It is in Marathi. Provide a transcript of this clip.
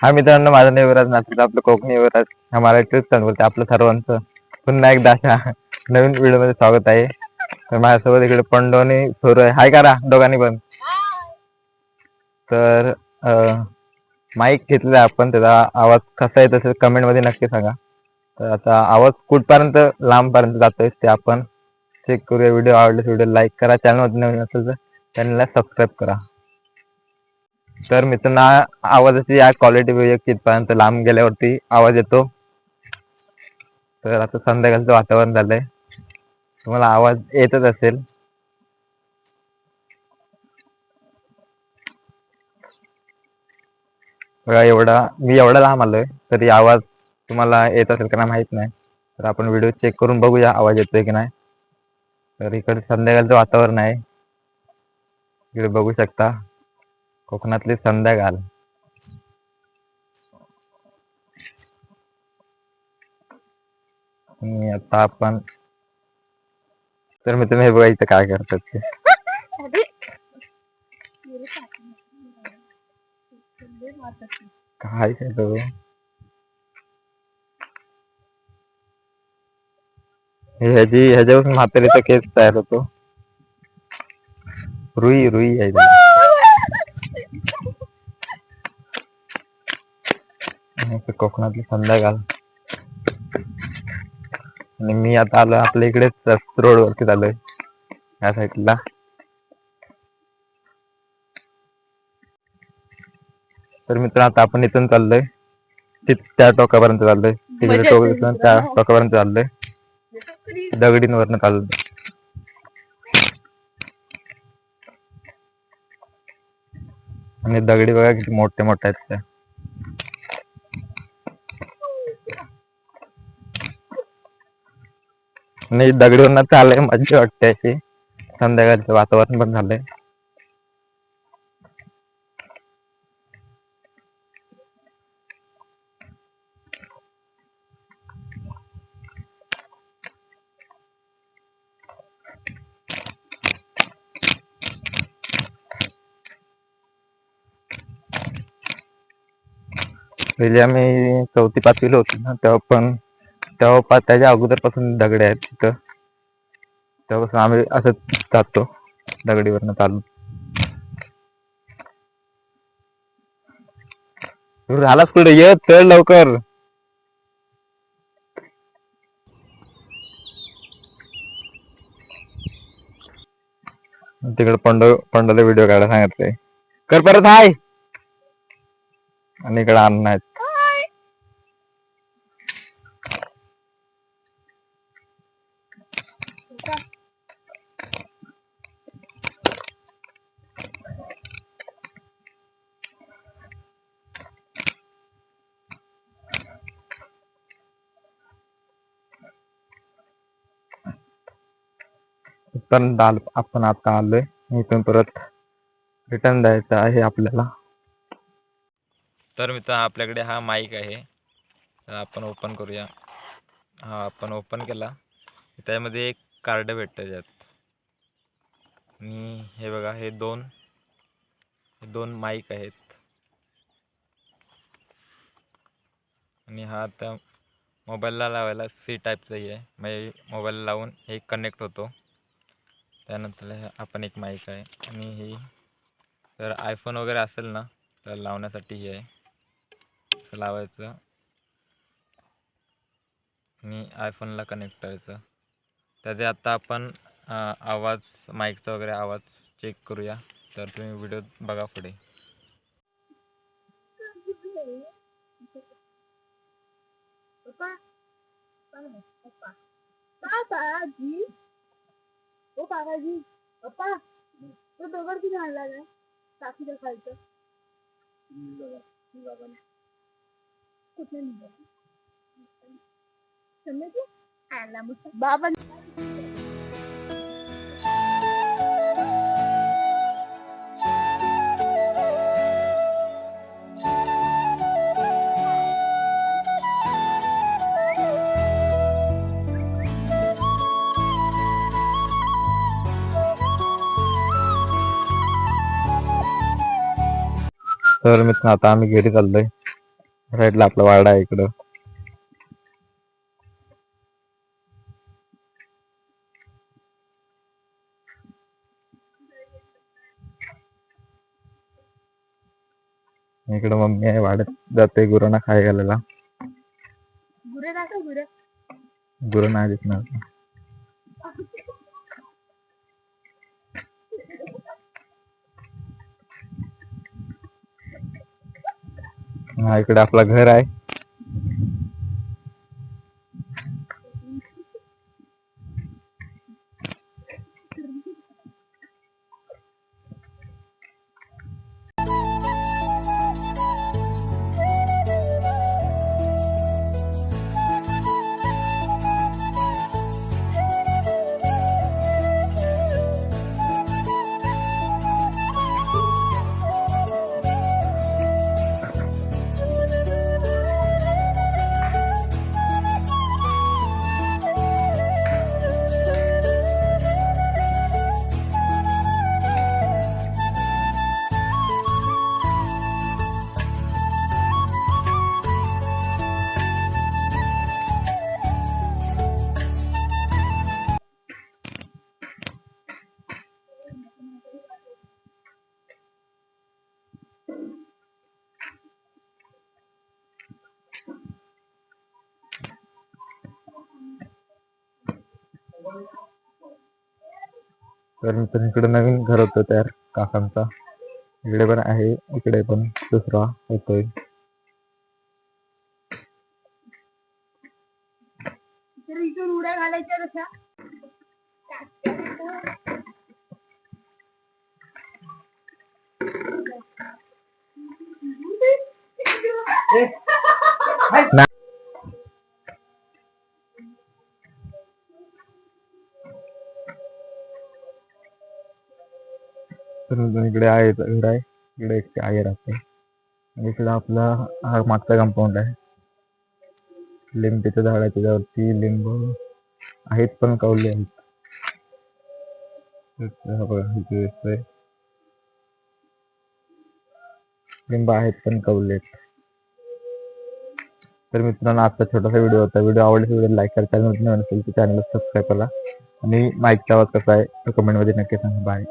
हा मित्रांनो माझं नेवराज नाशिक आपलं कोकणी युवराज. हा मराठीच सण बोलते आपलं सर्वांचं. पुन्हा एकदा अशा नवीन व्हिडिओमध्ये स्वागत आहे. तर माझ्यासोबत इकडे पंडोनी सुरू आहे. हाय करा दोघांनी पण. तर माईक घेतलेला आपण त्याचा आवाज कसा आहे तसं कमेंटमध्ये नक्की सांगा. तर आता आवाज कुठपर्यंत लांब पर्यंत जातोय ते आपण चेक करूया. व्हिडिओ आवडल्यास व्हिडिओ लाईक करा. चॅनलमध्ये नवीन असेल तर चॅनलला सबस्क्राईब करा. तर मित्रांनो आवाजाची या क्वालिटी बघूया लांब गेल्यावरती आवाज येतो. तर आता संध्याकाळचं वातावरण झालंय. तुम्हाला आवाज येतच असेल. बघा एवढा मी एवढा लांब आलोय तरी आवाज तुम्हाला येत असेल का नाही माहीत नाही. तर आपण व्हिडिओ चेक करून बघूया आवाज येतोय की नाही. तर इकडे संध्याकाळचं वातावरण आहे. इकडे बघू शकता. कोकणातली संध्याकाळ. आता आपण तर मी तुम्ही बघा इथं काय करतात ते. काय काय तो ह्याची ह्याच्यापासून म्हातारीचा केस तयार होतो. रुई रुई आहे आणि कोकणातली संध्याकाळ. आणि मी आता आलो आपल्या इकडेच रोड वरती चाललोय. या साईडला तर मित्र आता आपण इथून चाललोय. त्या टोकापर्यंत चाललोय. तिकडे टोक त्या टोकापर्यंत चाललोय. दगडींवरनं चाललोय. आणि दगडी बघा किती मोठे मोठे आहेत त्या. नाही दगडीवरनं चाललंय मज्जा वाटते अशी. संध्याकाळचं वातावरण पण झालंय. पहिले आम्ही चौथी पाचवीला होतो ना तेव्हा पण तेव्हा पा- त्याच्या अगोदरपासून दगडे आहेत तिथं. तेव्हापासून आम्ही असं जातो दगडीवरनं चालू तू झालाच पुढे ये चल लवकर. तिकडे पंड पंडाला व्हिडिओ काढायला सांगितलंय. कर परत हाय. आणि इकडे अन्न आहेत इथपर्यंत आलो आपण आता आलोय. इथून परत रिटर्न द्यायचं आहे आपल्याला. तर मित्र आपल्याकडे हा माईक आहे. तर आपण ओपन करूया. हा आपण ओपन केला. त्यामध्ये एक कार्ड भेटतं त्यात. आणि हे बघा हे दोन हे दोन माईक आहेत. आणि हा आता मोबाईलला लावायला सी टाईपचाही आहे. म्हणजे मोबाईल लावून हे कनेक्ट होतो. त्यानंतर आपण एक माईक आहे. आणि ही तर आयफोन वगैरे असेल ना तर लावण्यासाठी हे आहे. असं लावायचं. आणि आयफोनला कनेक्ट करायचं. त्याचे आत्ता आपण आवाज माईकचा वगैरे आवाज चेक करूया. तर तुम्ही व्हिडिओ बघा पुढे. बाबाजी ओ बाबाजी पप्पा तो दगड किती आणला काय टाकीच्या खालचं. कुठे बाबा तर मित्र आता आम्ही घरी चाललोय. साईडला आपला वाडा आहे इकडं. इकडं मम्मी आहे वाड्यात जाते गुरांना खाय घालायला गुरे दाखव गुरे. गुरं नाही दिसणार हा इकडे आपला घर आहे. तर मित्रांनो इकडे नवीन घर होतं तयार. काकांचा. इकडे पण आहे. इकडे पण दुसरा होतोय. तर इकडे आहे घर आहे इकडे एक आई राहते आणि इकडे आपला हा मागचा कंपाऊंड आहे. लिंबीचं झाड आहे त्याच्यावरती लिंब आहेत पण कावले आहेत. बघा, लिंब आहेत पण कवले आहेत. तर मित्रांनो आजचा छोटासा व्हिडिओ होता. व्हिडिओ आवडला व्हिडिओ लाईक करा चॅनल नसेल तर चॅनलला सबस्क्राईब करा. आणि माईकचा आवाज कसा आहे तो कमेंटमध्ये नक्की सांगा. बाय